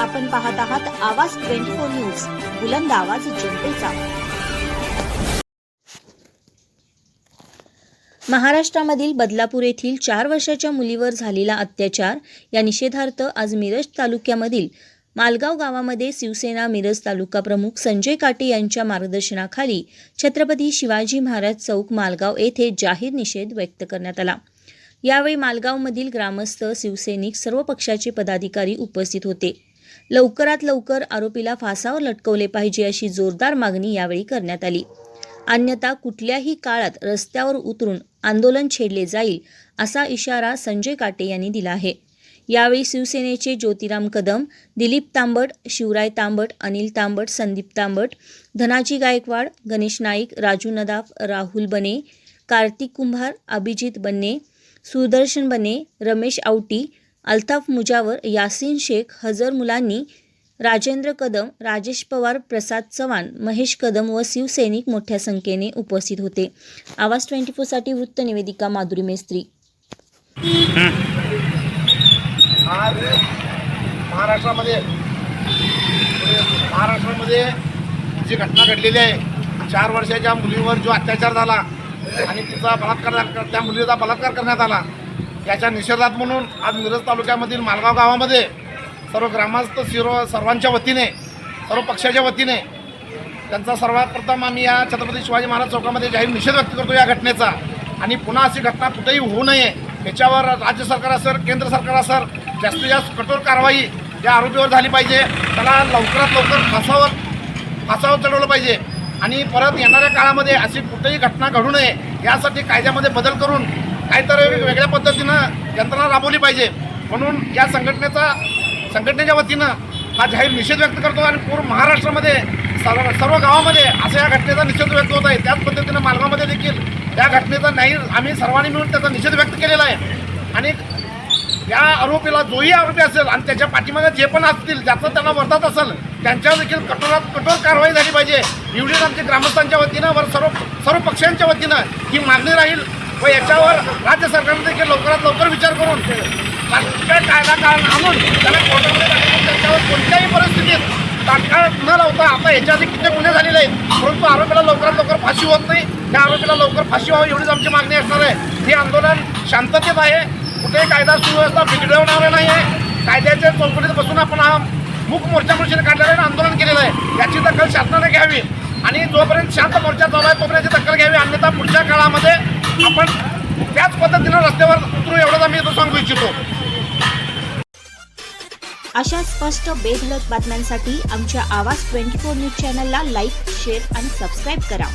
आपण पाहत आहात आवाज ट्वेंटी फोर न्यूज बुलंद आवाज जनतेचा. महाराष्ट्रामधील बदलापूर येथील चार वर्षाच्या मुलीवर झालेला अत्याचार या निषेधार्थ आज मिरज तालुक्यामधील मालगाव गावामध्ये शिवसेना मिरज तालुका प्रमुख संजय काटे यांच्या मार्गदर्शनाखाली छत्रपती शिवाजी महाराज चौक मालगाव येथे जाहीर निषेध व्यक्त करण्यात आला. यावेळी मालगावमधील ग्रामस्थ शिवसैनिक सर्व पक्षाचे पदाधिकारी उपस्थित होते. लवकरात लवकर आरोपीला फासावर लटकवले पाहिजे अशी जोरदार मागणी यावेळी करण्यात आली. अन्यथा कुठल्याही काळात रस्त्यावर उतरून आंदोलन छेडले जाईल असा इशारा संजय काटे यांनी दिला आहे. यावेळी शिवसेनेचे ज्योतिराम कदम दिलीप तांबट शिवराय तांबट अनिल तांबट संदीप तांबट धनाजी गायकवाड गणेश नाईक राजू नदाफ राहुल बने कार्तिक कुंभार अभिजित बन्ने सुदर्शन बने रमेश आवटी अल्ताफ मुजावर यासीन शेख हजर मुलांनी राजेंद्र कदम राजेश पवार प्रसाद चव्हाण महेश कदम व शिवसैनिक मोठ्या संख्येने उपस्थित होते. आवाज ट्वेंटी फोरसाठी वृत्तनिवेदिका माधुरी मेस्त्री. आज महाराष्ट्रामध्ये महाराष्ट्रामध्ये जी घटना घडलेली आहे चार वर्षाच्या मुलीवर जो अत्याचार झाला आणि तिचा बलात्कार त्या मुलीचा बलात्कार करण्यात आला याच्या निषेधात म्हणून आज मिरज तालुक्यामधील मालगाव गावामध्ये सर्व ग्रामस्थ शिरो सर्वांच्या वतीने सर्व पक्षाच्या वतीने त्यांचा सर्वात प्रथम आम्ही या छत्रपती शिवाजी महाराज चौकामध्ये जाहीर निषेध व्यक्त करतो या घटनेचा. आणि पुन्हा अशी घटना कुठेही होऊ नये याच्यावर राज्य सरकार असेल केंद्र सरकार असेल जास्तीत जास्त कठोर कारवाई या आरोपीवर झाली पाहिजे. त्याला लवकरात लवकर फासावर फासावर चढवलं पाहिजे. आणि परत येणाऱ्या काळामध्ये अशी कुठेही घटना घडू नये यासाठी कायद्यामध्ये बदल करून काहीतरी वेगळ्या पद्धतीनं यंत्रणा राबवली पाहिजे. म्हणून या संघटनेचा संघटनेच्या वतीनं हा जाहीर निषेध व्यक्त करतो आणि पूर्ण महाराष्ट्रामध्ये सर्व सर्व गावामध्ये असा या घटनेचा निषेध व्यक्त होत आहे. त्याच पद्धतीनं मालगावमध्ये देखील त्या घटनेचा नाही आम्ही सर्वांनी मिळून त्याचा निषेध व्यक्त केलेला आहे. आणि या आरोपीला जोही आरोपी असेल आणि त्याच्या पाठीमागे जे पण असतील ज्याचं त्यांना वर्तात असेल त्यांच्यावर देखील कठोरात कठोर कारवाई झाली पाहिजे. एवढीच आमच्या ग्रामस्थांच्या वतीनं वर सर्व सर्व पक्षांच्या वतीनं ही मागणी राहील. व याच्यावर राज्य सरकारने देखील लवकरात लवकर विचार करून तात्काळ कायदा कारण आणून त्याला कोर्टामध्ये टाकून त्याच्यावर कोणत्याही परिस्थितीत तात्काळ न लावता आता याच्या आधी किती गुन्हे झालेले आहेत. परंतु आरोपीला लवकरात लवकर फाशी होत नाही. त्या आरोपीला लवकर फाशी व्हावी एवढीच आमची मागणी असणार आहे. हे आंदोलन शांततेत आहे. कुठेही कायदा सुव्यवस्था बिघडवणार नाही आहे कायद्याच्या चौकटीत बसून आपण हा मूक मोर्चा काढलेला आहे आंदोलन केलेलं आहे. याची दखल शासनाने घ्यावी. आणि जोपर्यंत शांत मोर्चा चालू आहे तोपर्यंत याची दखल घ्यावी. अन्यथा पुढच्या आपण त्याच पद्धतीनं रस्त्यावर उतरू एवढंच आम्ही इथं सांगू इच्छितो. अशा स्पष्ट बेधडक बातम्यांसाठी आमच्या आवाज ट्वेंटी फोर न्यूज चॅनलला लाईक शेअर आणि सबस्क्राईब करा.